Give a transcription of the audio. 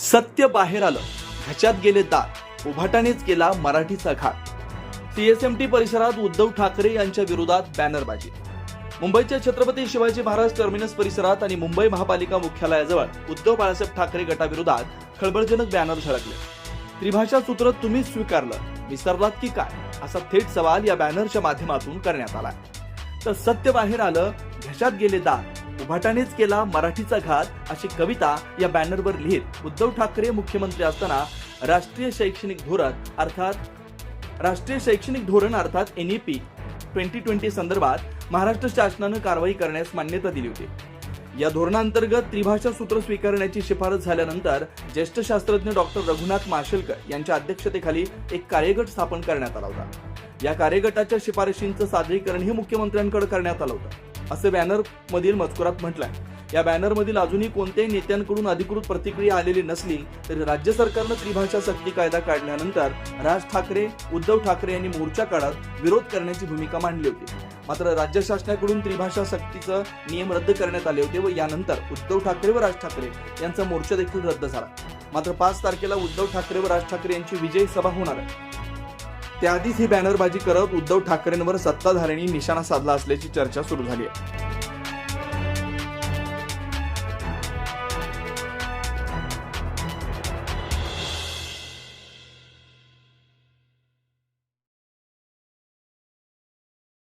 सत्य बाहेर आलं. घशात गेले दात उभाटानेच केला मराठीचा घाट. सीएसएमटी परिसरात उद्धव ठाकरे यांच्या विरोधात बॅनरबाजी. मुंबईच्या छत्रपती शिवाजी महाराज टर्मिनस परिसरात आणि मुंबई महापालिका मुख्यालयाजवळ उद्धव बाळासाहेब ठाकरे गटाविरोधात खळबळजनक बॅनर झळकले. त्रिभाषा सूत्र तुम्हीच स्वीकारलं. विसरलात की काय? असा थेट सवाल या बॅनरच्या माध्यमातून करण्यात आला. तर सत्य बाहेर आलं घशात गेले दात उभाटानेच केला मराठीचा घात अशी कविता या बॅनरवर लिहित उद्धव ठाकरे मुख्यमंत्री असताना राष्ट्रीय शैक्षणिक धोरण अर्थात राष्ट्रीय शैक्षणिक धोरण अर्थात एनईपी ट्वेंटी ट्वेंटी संदर्भात महाराष्ट्र शासनानं कारवाई करण्यास मान्यता दिली होती. या धोरणांतर्गत त्रिभाषा सूत्र स्वीकारण्याची शिफारस झाल्यानंतर ज्येष्ठ शास्त्रज्ञ डॉक्टर रघुनाथ माशेलकर यांच्या अध्यक्षतेखाली एक कार्यगट स्थापन करण्यात आला होता. या कार्यगटाच्या शिफारशींचं सादरीकरणही मुख्यमंत्र्यांकडे करण्यात आलं होतं. असे बॅनर मधील मजकुरात म्हटलंय. या बॅनर मधील अजूनही कोणत्याही नेत्यांकडून अधिकृत प्रतिक्रिया आलेली नसली तरी राज्य सरकारनं त्रिभाषा सक्ती कायदा काढल्यानंतर राज ठाकरे उद्धव ठाकरे यांनी मोर्चा काढत विरोध करण्याची भूमिका मांडली होती. मात्र राज्य शासनाकडून त्रिभाषा सक्तीचं नियम रद्द करण्यात आले होते व यानंतर उद्धव ठाकरे व राज ठाकरे यांचा मोर्चा देखील रद्द झाला. मात्र पाच तारखेला उद्धव ठाकरे व राज ठाकरे यांची विजयी सभा होणार आहे. त्याआधीच ही बॅनरबाजी करत उद्धव ठाकरेंवर सत्ताधाऱ्यांनी निशाणा साधला असल्याची चर्चा सुरू झाली आहे.